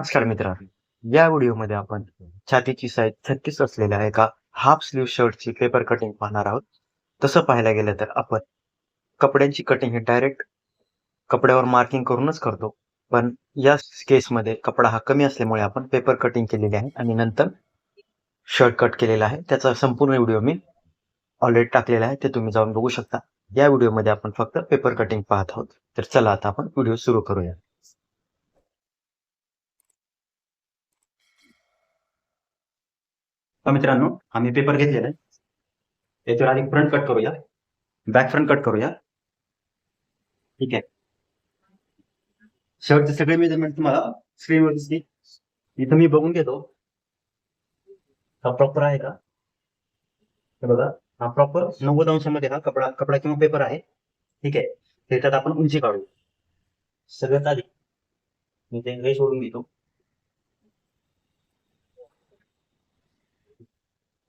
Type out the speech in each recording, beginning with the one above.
नमस्कार मित्रांनो. या व्हिडिओमध्ये आपण छातीची साईज छत्तीस असलेल्या एका हाफ स्लीव शर्टची पेपर कटिंग पाहणार आहोत. तसं पाहायला गेलं तर आपण कपड्यांची कटिंग ही डायरेक्ट कपड्यावर मार्किंग करूनच करतो. पण या केसमध्ये कपडा हा कमी असल्यामुळे आपण पेपर कटिंग केलेली आहे आणि नंतर शर्ट कट केलेला आहे. त्याचा संपूर्ण व्हिडिओ मी ऑलरेडी टाकलेला आहे. ते तुम्ही जाऊन बघू शकता. या व्हिडिओमध्ये आपण फक्त पेपर कटिंग पाहत आहोत. तर चला आता आपण व्हिडिओ सुरू करूया. तर मित्रांनो? आम्ही पेपर घेतलेला आहे. याच्यावर आधी फ्रंट कट करूया. बॅक फ्रंट कट करूया. ठीक आहे. शर्टचे सगळे मेजरमेंट तुम्हाला स्क्रीनवर दिसली इथं मी बघून घेतो. हा प्रॉपर आहे का? हे बघा. हा प्रॉपर नव्वद अंशामध्ये हा कपडा कपडा किंवा पेपर आहे. ठीक आहे. त्याच्यात आपण उंची काढू. सगळ्यात आधी. मी ते सोडून घेतो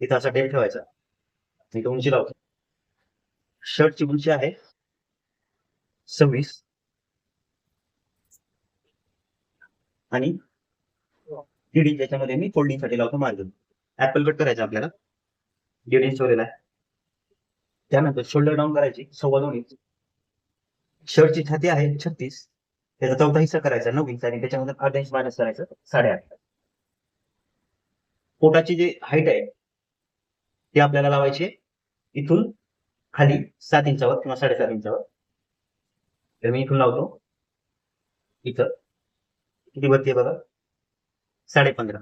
इथं असा डेट ठेवायचा. इथं उंची लावतो. शर्टची उंची आहे सव्वीस. आणि दीड इंच याच्यामध्ये मी फोल्डिंगसाठी लावतो मार्जिन. ऍपल कट करायचं आपल्याला. दीड इंच वरेला आहे. त्यानंतर शोल्डर डाऊन करायची सव्वा दोन इंच शर्टची छाती आहे छत्तीस. त्याचा चौथा हिस्सा करायचा नऊ इंच आणि त्याच्यामध्ये अर्धा इंच मायनस करायचं साडेआठ. पोटाची जी हाईट आहे ते आपल्याला लावायचे. इथून खाली सात इंचावर किंवा साडेसात इंचावर. तर मी इथून लावतो. इथं. किती वरती आहे बघा? साडे पंधरा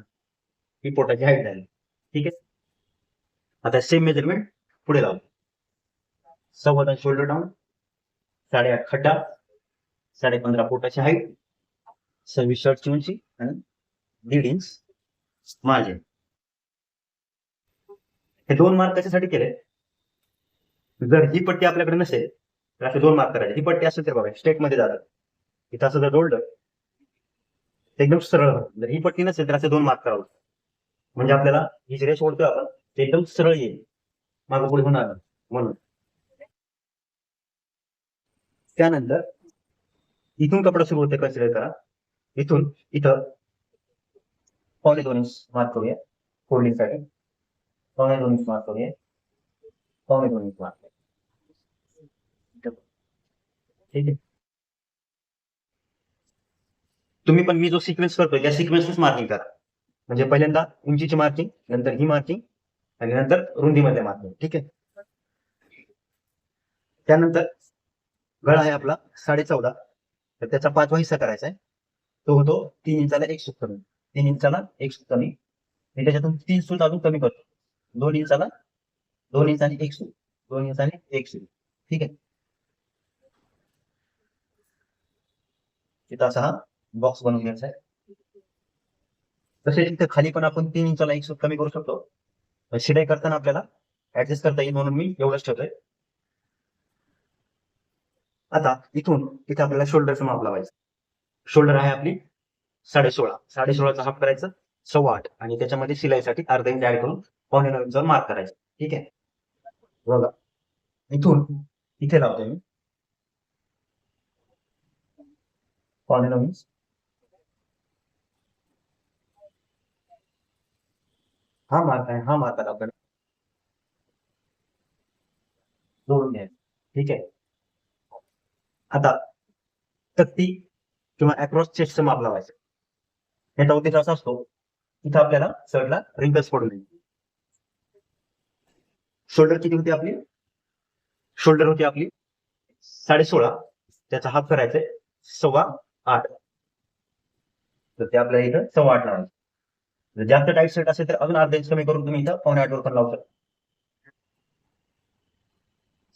ही पोटाची हाईट झाली ठीक आहे? आता सेम मेजरमेंट पुढे लावतो सव्वा शोल्डर डाऊन साडेआठ खड्डा साडे पंधरा पोटाची हाईट सव्वीस शर्टची उंची आणि दीड इंच मार्जिन हे दोन मार्क कशासाठी केले? जर ही पट्टी आपल्याकडे नसेल तर असे दोन मार्क करायचे. ही पट्टी असेल तर बघा स्टेटमध्ये जातात. इथं असं जर जोडलं ते एकदम सरळ जर ही पट्टी नसेल तर असे दोन मार्क करावं म्हणजे आपल्याला ही जी रेष ओढतोय आपण ते एकदम सरळ येईल. मागं पुढे होणार म्हणून. त्यानंतर इथून कपडा सुरू होते कन्सिडर करा. इथून इथं. पावणे दोन इंच मार्क करूया. फोल्डिंगसाठी पावणे दोन मार्क करूया पावणे मार्क ठीक आहे तुम्ही पण मी जो सिक्वेन्स करतो या सिक्वेन्सच मार्किंग करा. म्हणजे पहिल्यांदा उंचीची मार्किंग नंतर ही मार्किंग आणि नंतर रुंदीमध्ये मार्किंग ठीक आहे? त्यानंतर गळा आहे आपला साडे चौदा तर त्याचा पाचवा हिस्सा करायचा आहे. तो होतो तीन इंचाला एक सूत कमी तीन इंचाला एक सूत कमी मी त्याच्यातून तीन सूत अजून कमी करतो. दोन इंचाला दोन इंच आणि एक सूत दोन इंच आणि एक सूत ठीक आहे. तिथं असा हा बॉक्स बनवून घ्यायचा आहे. तसेच इथे खाली पण आपण तीन इंचाला एक सूट कमी करू शकतो. शिलाई करताना आपल्याला ऍडजस्ट करता येईल म्हणून मी एवढंच ठेवतोय. आता इथून इथे आपल्याला शोल्डरचं माप लावायचं. शोल्डर आहे आपली साडे सोळा साडे सोळाचा हाफ करायचं. सव्वा आठ. आणि त्याच्यामध्ये शिलाईसाठी अर्धा इंच ऍड करून पावणे नऊ इंचावर मार्क करायचं. ठीक आहे? बघा. इथून इथे लावतोय मी. पावणे नऊ इंच हा मार्क आहे हा मार्क आहे आपल्याला. जोडून घ्यायचं. ठीक आहे? आता तक्ती किंवा अक्रॉस चेस्टचं माप लावायचं. हे चौथीचा असा असतो. इथं आपल्याला शर्टला रिंकल्स पडून येईल. शोल्डर किती होती आपली? शोल्डर होती आपली साडे सोळा त्याचा हाफ करायचंय सव्वा आठ. तर ते आपल्याला इथं सव्वा आठ लावायचं जर जास्त टाईट शर्ट असेल तर अजून अर्धा इंच कमी करून तुम्ही इथं पावणे आठ वर पण लावू शकता.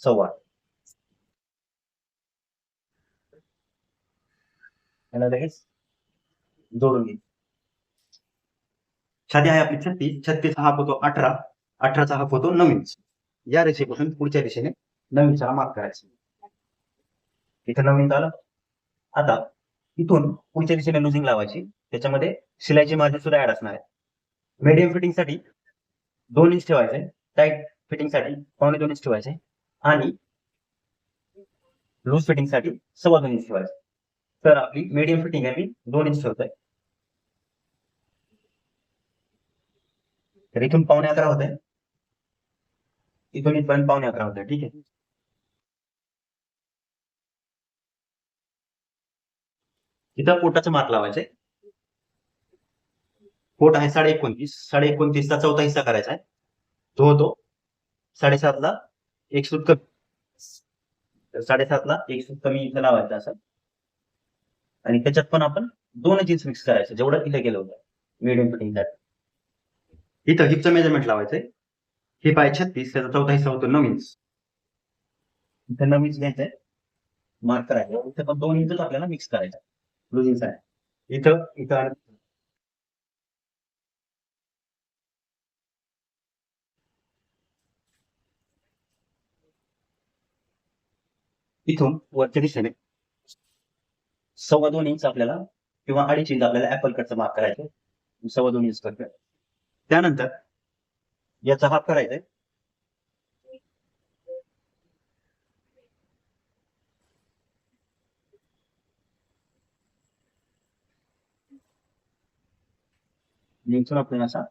सव्वा आठ. याला लगेच जोडून घे. छाती आहे आपली छत्तीस. छत्तीस हाफ होतो अठरा. अठराचा हाफ होतो नऊ इंच या रेषेपासून पुढच्या दिशेने नवीन चला मार्क करायचा. इथे नवीन चाला आता इथून पुढच्या दिशेने लुझिंग लावायची. त्याच्यामध्ये शिलाईची मार्जिन सुद्धा ऍड असणार आहे मीडियम फिटिंगसाठी दोन इंच ठेवायचे. टाईट फिटिंगसाठी पावणे दोन इंच ठेवायचे. आणि लूज फिटिंगसाठी सव्वा दोन इंच ठेवायचे. तर आपली मीडियम फिटिंग आहे मी दोन इंच ठेवतोय. तर इथून पावणे अकरा होत आहे इथून इथपर्यंत पावणे अकरा होतं ठीक आहे इथं पोटाचं मार्क लावायचंय पोट आहे साडे एकोणतीस. साडे एकोणतीसचा चौथा हिस्सा करायचा आहे. तो होतो साडेसातला एक सूत कमी. साडेसातला एक सूत कमी इथं लावायचं असं. आणि त्याच्यात पण आपण दोन जीन्स मिक्स करायचं जेवढं इथे गेलं होतं. मिडियम फिटिंग इथं हिपचं मेजरमेंट लावायचंय. हिप आहे छत्तीस त्याचा चौथा हिस्सा होतो नऊ इंच इथं नऊ इंच घ्यायचंय. मार्क करायचं. इथं पण दोन इंचच आपल्याला मिक्स करायचं. लुजिंग आहे इथं इथं इथून वरच्या दिशेने. सव्वा दोन इंच आपल्याला किंवा अडीच इंच आपल्याला ऍपल कटचं मार्क करायचं. सव्वा दोन इंच करतोय त्यानंतर याचा हाफ करायचा आपण असा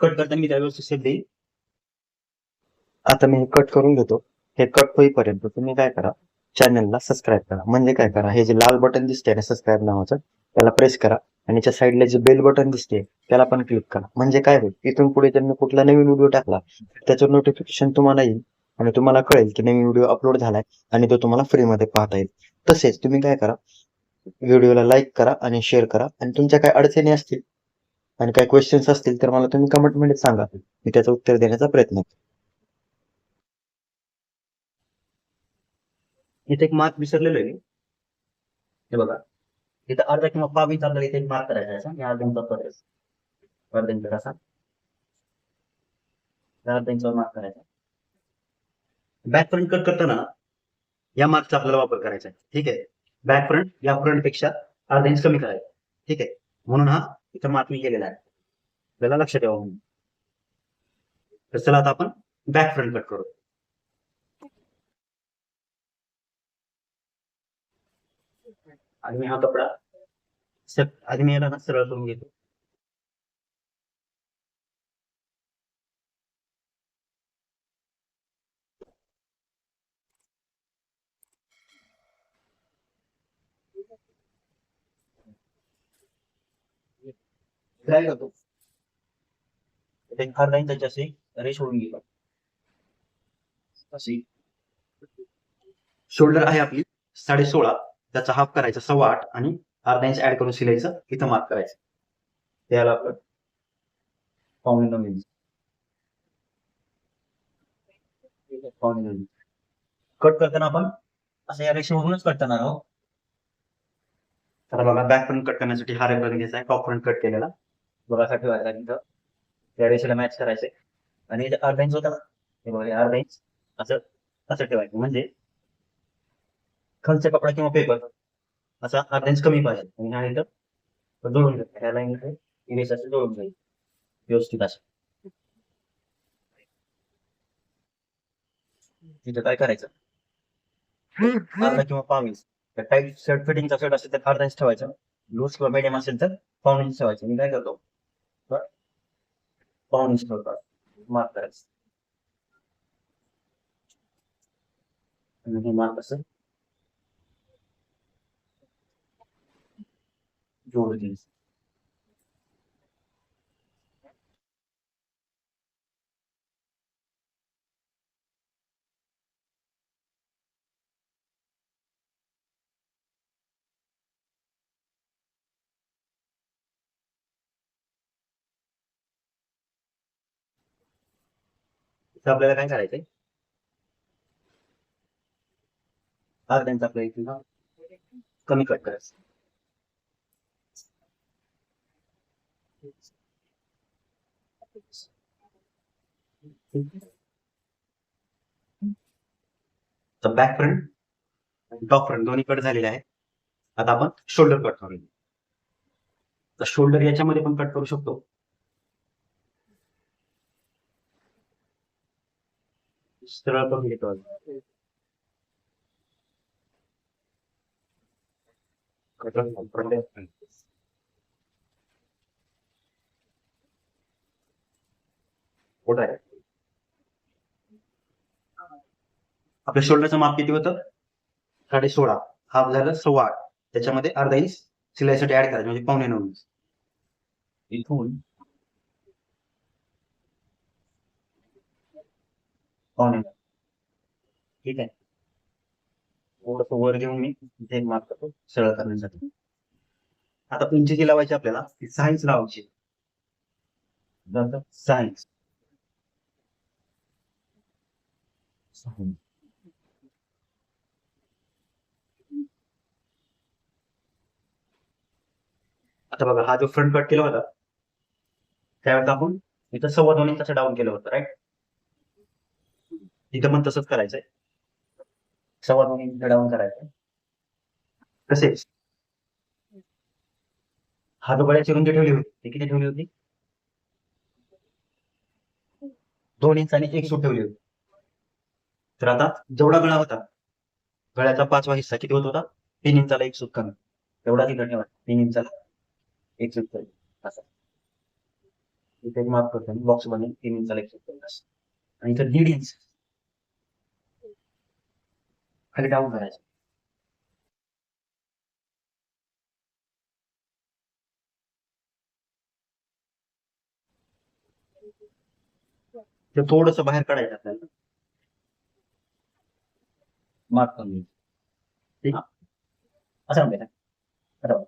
कट करताना मी त्या व्यवस्थित शेप देईल आता मी कट करून घेतो. हे कट होईपर्यंत तुम्ही काय करा? चॅनलला सबस्क्राईब करा. म्हणजे काय करा हे जे लाल बटन दिसते ना सबस्क्राईब नावाचं त्याला प्रेस करा आणि त्या साईडला जे बेल बटन दिसते त्याला पण क्लिक करा. म्हणजे काय होईल इथून पुढे त्यांनी कुठला नवीन व्हिडिओ टाकला त्याचं नोटिफिकेशन तुम्हाला येईल आणि तुम्हाला कळेल की नवीन व्हिडिओ अपलोड झालाय आणि तो तुम्हाला फ्रीमध्ये पाहता येईल. तसेच तुम्ही काय करा व्हिडिओला लाईक करा आणि शेअर करा आणि तुमच्या काय अडचणी असतील आणि काय क्वेश्चन्स असतील तर मला तुम्ही कमेंटमध्ये सांगा. मी त्याचं उत्तर देण्याचा प्रयत्न करेन. इथे एक मार्क विसरलेलो आहे हे बघा. इथं अर्धा किंवा पाव इंच आपल्याला इथे एक मार्क करायचा असा. आणि अर्धा इंच करायचा अर्धा इंच असा. अर्धा इंचावर मार्क करायचा बॅक फ्रंट कट करताना या मार्कचा आपल्याला वापर करायचा आहे. ठीक आहे? बॅक फ्रंट या फ्रंटपेक्षा अर्धा इंच कमी करायचा ठीक आहे? म्हणून हा इथं मार्क मी केलेला आहे. आपल्याला लक्षात ठेवा म्हणून. तर चला आता आपण बॅक फ्रंट कट करू आणि मी हा कपडा स- आधी मी याला सरळ करून घेतो. फार नाही एक अर्धा इंचाची अशी रेश होऊन गेलो अशी शोल्डर आहे आपली साडे सोळा त्याचा हाफ करायचा सव्वा आठ आणि अर्धा इंच ऍड करून शिलायचं इथं मार्क करायचं. त्याला आपण पावणे नऊ इंच पावणे नऊ इंच कट करताना आपण असं या रेषेवरूनच कट करणार आहोत. तर बघा बॅक फ्रंट कट करण्यासाठी हा रेफरन्स घ्यायचा आहे टॉप फ्रंट कट केलेला. बघा असा ठेवायचा तिथं त्या रेषेला मॅच करायचे आणि इथं अर्धा इंच होता. ना हे बघा अर्धा इंच असं असं ठेवायचं. म्हणजे खालचा कपडा किंवा पेपर असा अर्धा इंच कमी पाहिजे. आणि हा इथं जोडून घ्या ह्या लाईन इरेस असं जोडून जाईल व्यवस्थित असं. तिथं काय करायचं? अर्धा किंवा पाव इंच तर टाईट शर्ट फिटिंगचा शर्ट असेल तर अर्धा इंच ठेवायचा. लूज किंवा मिडियम असेल तर पाऊन इंच ठेवायचं. मी काय करतो? पाऊन इंच ठेवतो. मार्क करायचं. आणि हे मार्क असेल जोड द्यायचं इथं आपल्याला काय करायचंय अर्धा इंच आपल्या इथे कमी कट करायचं तर बॅक फ्रंट आणि टॉप फ्रंट दोन्ही कट झालेले आहे आता आपण शोल्डर कट करू तर शोल्डर याच्यामध्ये पण कट करू शकतो. सरळ करून घेतो आज. कुठं आहे. आपल्या शोल्डरचं माप किती होतं? साडे सोळा हाफ झालं सव्वा आठ. त्याच्यामध्ये अर्धा इंच सिलाईसाठी ऍड करायचं म्हणजे पावणे नऊ इंच इथून पावणे नऊ. ठीक आहे. थोडस वर घेऊन मी इथे माप करतो सरळ करण्यासाठी. आता उंची जी लावायची आपल्याला? ती सहा इंच लावायची. सहा इंच सहा आता बघा हा जो फ्रंट कट केला होता त्यावेळेस आपण इथं सव्वा दोन इंचाचं डाऊन केलं होतं राईट इथं पण तसंच करायचंय. सव्वा दोन इंच डाऊन करायचंय. तसेच हा जो गळ्याची रुंदी ठेवली होती ती किती ठेवली होती? दोन इंच आणि एक सूट ठेवली होती. तर आता जेवढा गळा होता गळ्याचा पाचवा हिस्सा किती होत होता? तीन इंचाला एक सूट कमी तेवढा की धन्यवाद तीन इंचाला एक सूट कमी असा. इथे माफ करतो करतो बॉक्स बनेल तीन इंचाला एक सूट कमी असं आणि इथं दीड इंच. खाली डाऊन करायचं. ते थोडस बाहेर काढायचं आपल्याला. मार्क करून. ठीक असं म्हणते बरोबर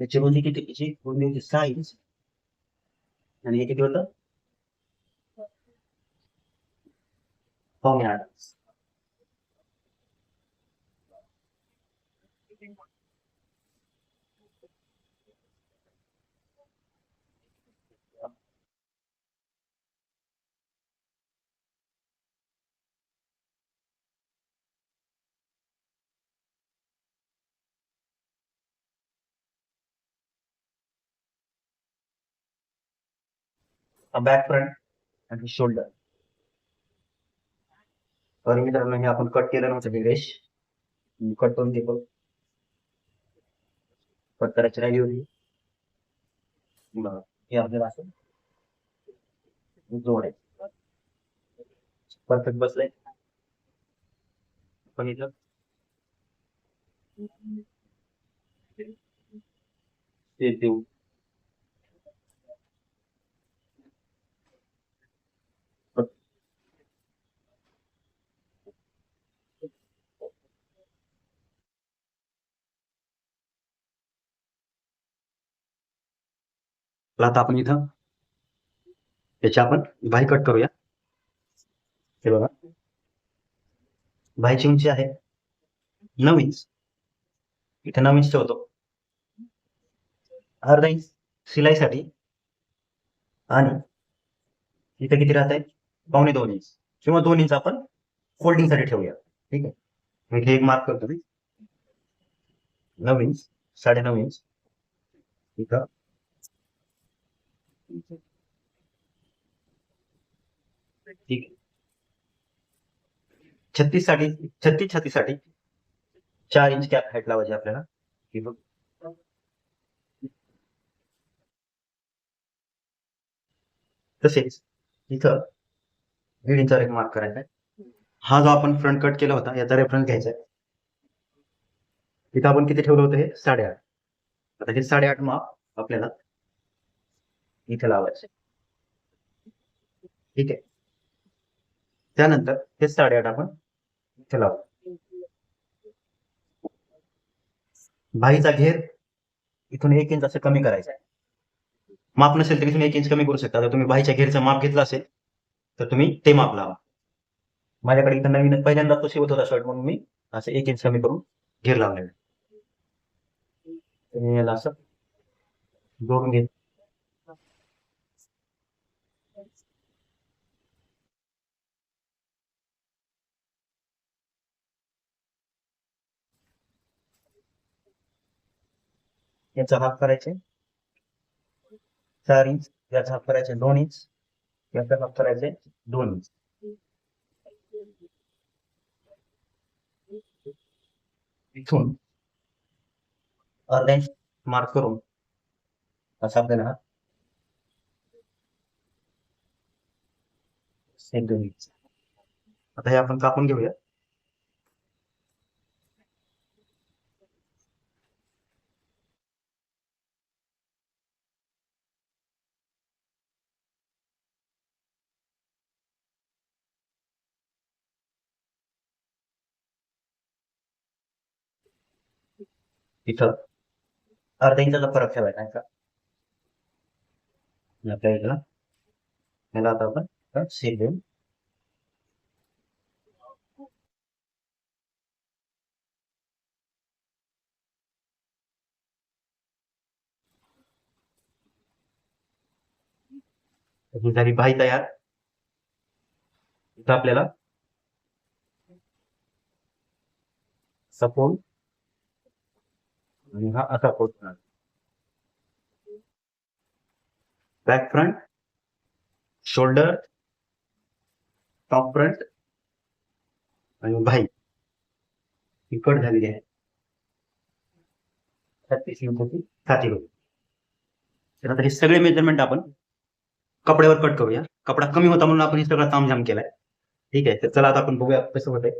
त्याची रुंदी किती त्याची रुंदी होती सहा इंच आणि हे किती होतं पावणे आठ हा बॅक फ्रंट आणि शोल्डर तर मित्रांनो हे आपण कट केलं नव्हतं रेश कट करून ते बघ कट करायची राहिली होती. बघा हे आपल्याला असं जोड आहे परफेक्ट बसलंय. पण इथं. ते देऊ. तर आता आपण इथं. याची आपण बाय कट करूया. हे बघा. बाहीची उंची आहे. नऊ इंच इथे नऊ इंच ठेवतो. अर्धा इंच शिलाईसाठी. आणि इथे किती राहत आहे पावणे दोन इंच किंवा दोन इंच आपण फोल्डिंगसाठी ठेवूया. ठीक आहे? मी इथे एक मार्क करतो. मी नऊ इंच साडे नऊ इंच इथं. ठीक छत्तीससाठी छत्तीस छत्तीससाठी चार इंच कॅप हाईट लावायची आपल्याला. बघ. तसेच इथं दीड इंचा एक मार्क करायचा आहे. हा जो आपण फ्रंट कट केला होता याचा रेफरन्स घ्यायचा आहे. इथं आपण किती ठेवलं होतं हे? साडेआठ. आता हे साडेआठ माप आपल्याला इथे लावायचं. ठीक आहे. त्यानंतर हे साडेआठ आपण इथे लावू. बाईचा घेर इथून एक इंच असं कमी करायचं आहे. माप नसेल तर इथून एक इंच कमी करू शकता. जर तुम्ही बाईच्या घेरचं माप घेतलं असेल तर तुम्ही ते माप लावा. माझ्याकडे इथं नवीन पहिल्यांदा तो शिवत होता शर्ट म्हणून मी. असं एक इंच कमी करून घेर लावलेला असं जोडून घेईन याचा हाफ करायचे. चार इंच याचा हाफ करायचे दोन इंच याचा हाफ करायचे दोन इंच इथून अर्धा इंच मार्क करून असा आपल्याला एक दोन इंच आता हे आपण कापून घेऊया. तिथं. अर्धा इंचाचा फरक ठेवायचा आहे का? आपल्या इथला याला आता आपण सील देऊन ही झाली बाई तयार. इथं आपल्याला सपोर्ट आणि हा असा coat back front shoulder top front आणि भाई. ही कट झालेली आहे छत्तीस इंचाची छाती होती तर आता हे सगळे मेजरमेंट आपण कपड्यावर कट करूया. कपडा कमी होता म्हणून आपण हे सगळं तामझाम केलाय. ठीक आहे तर चला आता आपण बघूया कसं होतंय.